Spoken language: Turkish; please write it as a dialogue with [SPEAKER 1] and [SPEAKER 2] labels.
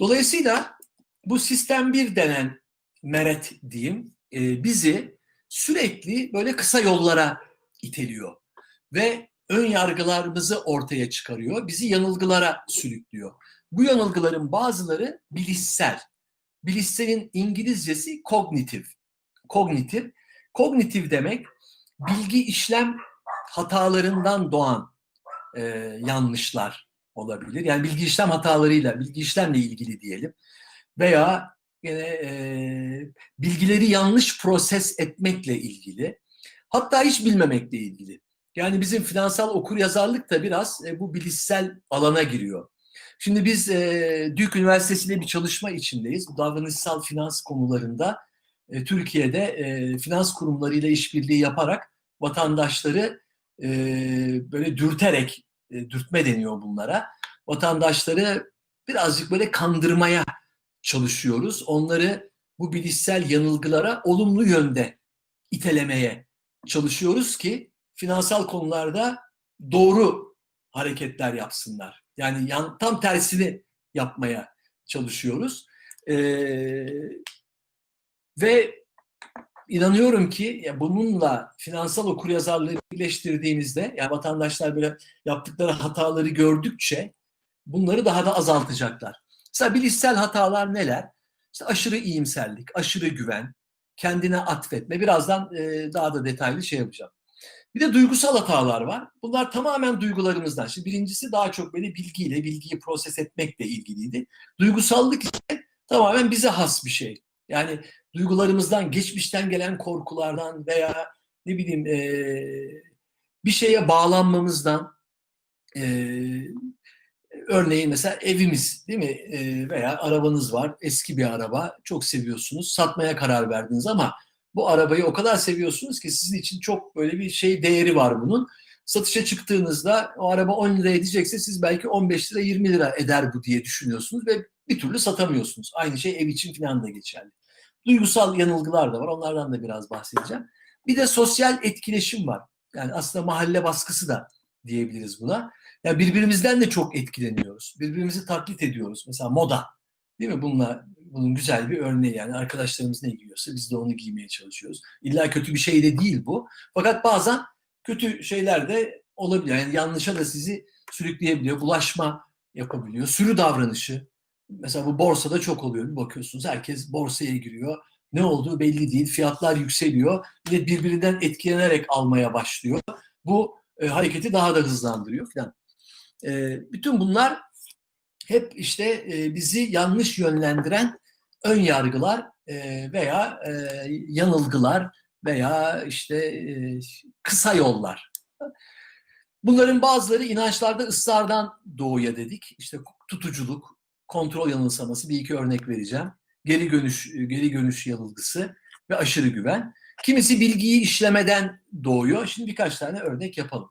[SPEAKER 1] Dolayısıyla bu sistem bir denen meret diyeyim e, bizi sürekli böyle kısa yollara iteliyor ve ön yargılarımızı ortaya çıkarıyor, bizi yanılgılara sürüklüyor. Bu yanılgıların bazıları bilişsel. Bilişselin İngilizcesi kognitif. Kognitif. Kognitif demek bilgi işlem hatalarından doğan e, yanlışlar olabilir. Yani bilgi işlem hatalarıyla, bilgi işlemle ilgili diyelim. Veya yine e, bilgileri yanlış proses etmekle ilgili. Hatta hiç bilmemekle ilgili. Yani bizim finansal okuryazarlık da biraz e, bu bilişsel alana giriyor. Şimdi biz e, Duke Üniversitesi ile bir çalışma içindeyiz. Davranışsal finans konularında e, Türkiye'de e, finans kurumlarıyla işbirliği yaparak vatandaşları e, böyle dürterek, e, dürtme deniyor bunlara. Vatandaşları birazcık böyle kandırmaya çalışıyoruz. Onları bu bilişsel yanılgılara olumlu yönde itelemeye çalışıyoruz ki finansal konularda doğru hareketler yapsınlar. Yani yan, tam tersini yapmaya çalışıyoruz. Ee, ve inanıyorum ki ya bununla finansal okuryazarlığı birleştirdiğimizde yani vatandaşlar böyle yaptıkları hataları gördükçe bunları daha da azaltacaklar. Mesela bilişsel hatalar neler? İşte aşırı iyimserlik, aşırı güven, kendine atfetme. Birazdan e, daha da detaylı şey yapacağım. Bir de duygusal hatalar var. Bunlar tamamen duygularımızdan. Şimdi birincisi daha çok böyle bilgiyle, bilgiyi proses etmekle ilgiliydi. Duygusallık ise tamamen bize has bir şey. Yani duygularımızdan, geçmişten gelen korkulardan veya ne bileyim e, bir şeye bağlanmamızdan e, örneğin mesela evimiz değil mi e, veya arabanız var eski bir araba çok seviyorsunuz satmaya karar verdiniz ama bu arabayı o kadar seviyorsunuz ki sizin için çok böyle bir şey değeri var bunun. Satışa çıktığınızda o araba 10 lira edecekse siz belki 15 lira 20 lira eder bu diye düşünüyorsunuz ve bir türlü satamıyorsunuz. Aynı şey ev için falan da geçerli. Duygusal yanılgılar da var. Onlardan da biraz bahsedeceğim. Bir de sosyal etkileşim var. Yani aslında mahalle baskısı da diyebiliriz buna. Yani birbirimizden de çok etkileniyoruz. Birbirimizi taklit ediyoruz. Mesela moda. Değil mi? Bununla bunun güzel bir örneği yani arkadaşlarımız ne giyiyorsa biz de onu giymeye çalışıyoruz. İlla kötü bir şey de değil bu. Fakat bazen kötü şeyler de olabiliyor. Yani yanlışa da sizi sürükleyebiliyor. Bulaşma yapabiliyor. Sürü davranışı. Mesela bu borsada çok oluyor. Bir bakıyorsunuz herkes borsaya giriyor. Ne olduğu belli değil. Fiyatlar yükseliyor. Millet birbirinden etkilenerek almaya başlıyor. Bu e, hareketi daha da hızlandırıyor falan. E, bütün bunlar hep işte e, bizi yanlış yönlendiren ön yargılar e, veya e, yanılgılar veya işte e, kısa yollar. Bunların bazıları inançlarda ısrardan doğuya dedik. İşte tutuculuk, kontrol yanılsaması bir iki örnek vereceğim. Geri dönüş, geri dönüş yanılgısı ve aşırı güven. Kimisi bilgiyi işlemeden doğuyor. Şimdi birkaç tane örnek yapalım.